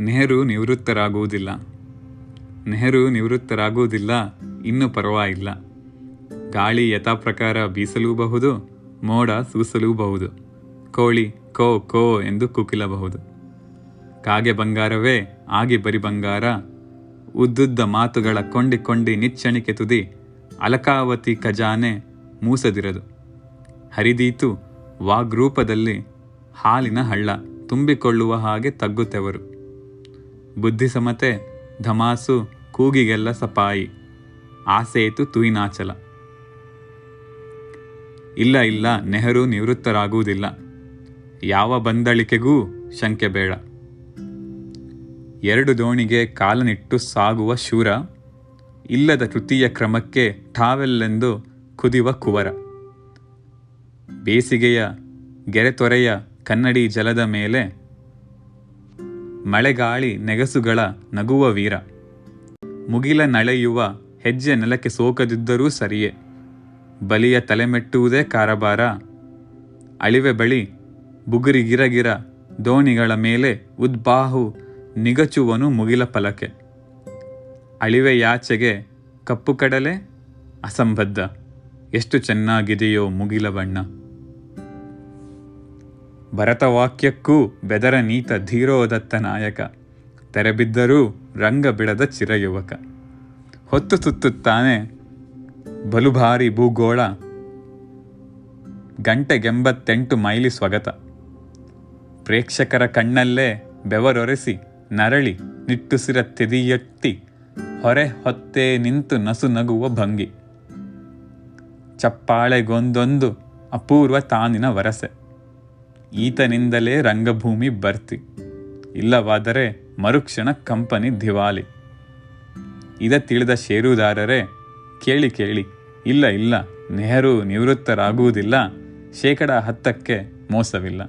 ನೆಹರು ನಿವೃತ್ತರಾಗುವುದಿಲ್ಲ. ನೆಹರು ನಿವೃತ್ತರಾಗುವುದಿಲ್ಲ, ಇನ್ನೂ ಪರವಾಗಿಲ್ಲ. ಗಾಳಿ ಯಥಾಪ್ರಕಾರ ಬೀಸಲೂಬಹುದು, ಮೋಡ ಸೂಸಲೂಬಹುದು. ಕೋಳಿ ಕೋ ಕೋ ಎಂದು ಕುಕಿಲಬಹುದು ಕಾಗೆ ಬಂಗಾರವೇ, ಆಗಿ ಬರಿ ಬಂಗಾರ. ಉದ್ದುದ್ದ ಮಾತುಗಳ ಕೊಂಡಿ ನಿಚ್ಚಣಿಕೆ ತುದಿ, ಅಲಕಾವತಿ ಖಜಾನೆ ಮೂಸದಿರದು. ಹರಿದೀತು ವಾಗ್ರೂಪದಲ್ಲಿ ಹಾಲಿನ ಹಳ್ಳ, ತುಂಬಿಕೊಳ್ಳುವ ಹಾಗೆ ತಗ್ಗುತ್ತೆವರು ಬುದ್ಧಿಸಮತೆ, ಧಮಾಸು, ಕೂಗಿಗೆಲ್ಲ ಸಪಾಯಿ. ಆಸೆಯಿತು ತುಯಿನಾಚಲ. ಇಲ್ಲ ಇಲ್ಲ, ನೆಹರು ನಿವೃತ್ತರಾಗುವುದಿಲ್ಲ. ಯಾವ ಬಂದಳಿಕೆಗೂ ಶಂಕೆ ಬೇಡ. ಎರಡು ದೋಣಿಗೆ ಕಾಲನಿಟ್ಟು ಸಾಗುವ ಶೂರ, ಇಲ್ಲದ ತೃತೀಯ ಕ್ರಮಕ್ಕೆ ಠಾವೆಲ್ಲೆಂದು ಕುದಿವ ಕುವರ. ಬೇಸಿಗೆಯ ಗೆರೆತೊರೆಯ ಕನ್ನಡಿ ಜಲದ ಮೇಲೆ ಮಳೆಗಾಳಿ ನೆಗಸುಗಳ ನಗುವ ವೀರ. ಮುಗಿಲ ನಳೆಯುವ ಹೆಜ್ಜೆ ನೆಲಕ್ಕೆ ಸೋಕದಿದ್ದರೂ ಸರಿಯೇ. ಬಲಿಯ ತಲೆಮೆಟ್ಟುವುದೇ ಕಾರಬಾರ ಅಳಿವೆ ಬಳಿ ಬುಗುರಿಗಿರಗಿರ ದೋಣಿಗಳ ಮೇಲೆ ಉದ್ಬಾಹು ನಿಗಚುವನು ಮುಗಿಲ ಫಲಕೆ. ಅಳಿವೆ ಯಾಚೆಗೆ ಕಪ್ಪು ಕಡಲೆ? ಅಸಂಬದ್ಧ. ಎಷ್ಟು ಚೆನ್ನಾಗಿದೆಯೋ ಮುಗಿಲ ಬಣ್ಣ. ಭರತವಾಕ್ಯಕ್ಕೂ ಬೆದರ ನೀತ ಧೀರೋದತ್ತ ನಾಯಕ. ತೆರೆಬಿದ್ದರೂ ರಂಗ ಬಿಡದ ಚಿರಯುವಕ. ಹೊತ್ತು ಸುತ್ತುತ್ತಾನೆ ಬಲುಭಾರಿ ಭೂಗೋಳ. ಗಂಟೆಗೆಂಬತ್ತೆಂಟು ಮೈಲಿ ಸ್ವಗತ. ಪ್ರೇಕ್ಷಕರ ಕಣ್ಣಲ್ಲೇ ಬೆವರೊರೆಸಿ ನರಳಿ ನಿಟ್ಟುಸಿರ ತೆದಿಯೊತ್ತಿ ಹೊರೆ ಹೊತ್ತೇ ನಿಂತು ನಸು ನಗುವ ಭಂಗಿ. ಚಪ್ಪಾಳೆಗೊಂದೊಂದು ಅಪೂರ್ವ ತಾನಿನ ವರಸೆ. ಈತನಿಂದಲೇ ರಂಗಭೂಮಿ ಬರ್ತಿ. ಇಲ್ಲವಾದರೆ ಮರುಕ್ಷಣ ಕಂಪನಿ ದಿವಾಲಿ. ಇದ ತಿಳಿದ ಷೇರುದಾರರೇ, ಕೇಳಿ ಕೇಳಿ, ಇಲ್ಲ ಇಲ್ಲ, ನೆಹರು ನಿವೃತ್ತರಾಗುವುದಿಲ್ಲ, ಶೇಕಡ ಹತ್ತಕ್ಕೆ ಮೋಸವಿಲ್ಲ.